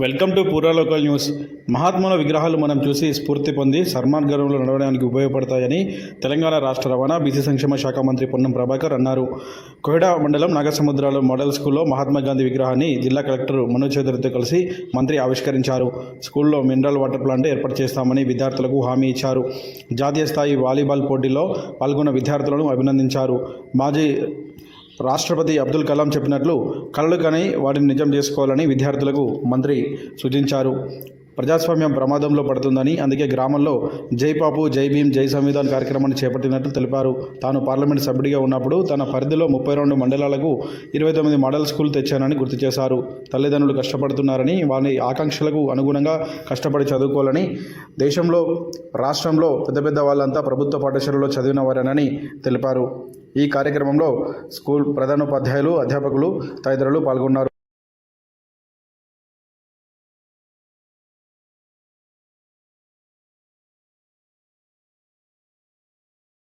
Welcome to Poorva local news. మహాత్ముల విగ్రహాలు మనం చూసి స్ఫూర్తి పొంది సర్మార్గంలో నడవడానికి ఉపయోగపడతాయని తెలంగాణ రాష్ట్ర రవాణా బీసీ సంక్షేమ శాఖ మంత్రి పొన్నం ప్రభాకర్ అన్నారు. కోహిడా మండలం నాగసముద్రాల మోడల్ స్కూల్లో మహాత్మా గాంధీ విగ్రహాన్ని జిల్లా కలెక్టర్ మనోజ్ చౌదరితో కలిసి మంత్రి ఆవిష్కరించారు. స్కూల్లో మినరల్ వాటర్ ప్లాంట్ ఏర్పాటు చేస్తామని విద్యార్థులకు హామీ ఇచ్చారు. జాతీయ స్థాయి వాలీబాల్ పోటీల్లో పాల్గొన్న విద్యార్థులను అభినందించారు. మాజీ రాష్ట్రపతి అబ్దుల్ కలాం చెప్పినట్లు కళలు కానీ వాటిని నిజం చేసుకోవాలని విద్యార్థులకు మంత్రి సూచించారు. ప్రజాస్వామ్యం ప్రమాదంలో పడుతుందని అందుకే గ్రామంలో జై పాపు జై భీం జై సంవిధాన్ కార్యక్రమాన్ని చేపట్టినట్లు తెలిపారు. తాను పార్లమెంట్ సభ్యుడిగా ఉన్నప్పుడు తన పరిధిలో ముప్పై రెండు మండలాలకు ఇరవై తొమ్మిది మోడల్ స్కూల్ తెచ్చానని గుర్తు చేశారు. తల్లిదండ్రులు కష్టపడుతున్నారని వారి ఆకాంక్షలకు అనుగుణంగా కష్టపడి చదువుకోవాలని దేశంలో రాష్ట్రంలో పెద్ద పెద్ద వాళ్ళంతా ప్రభుత్వ పాఠశాలలో చదివిన వారేనని తెలిపారు. ఈ కార్యక్రమంలో స్కూల్ ప్రధానోపాధ్యాయులు అధ్యాపకులు తదితరులు పాల్గొన్నారు.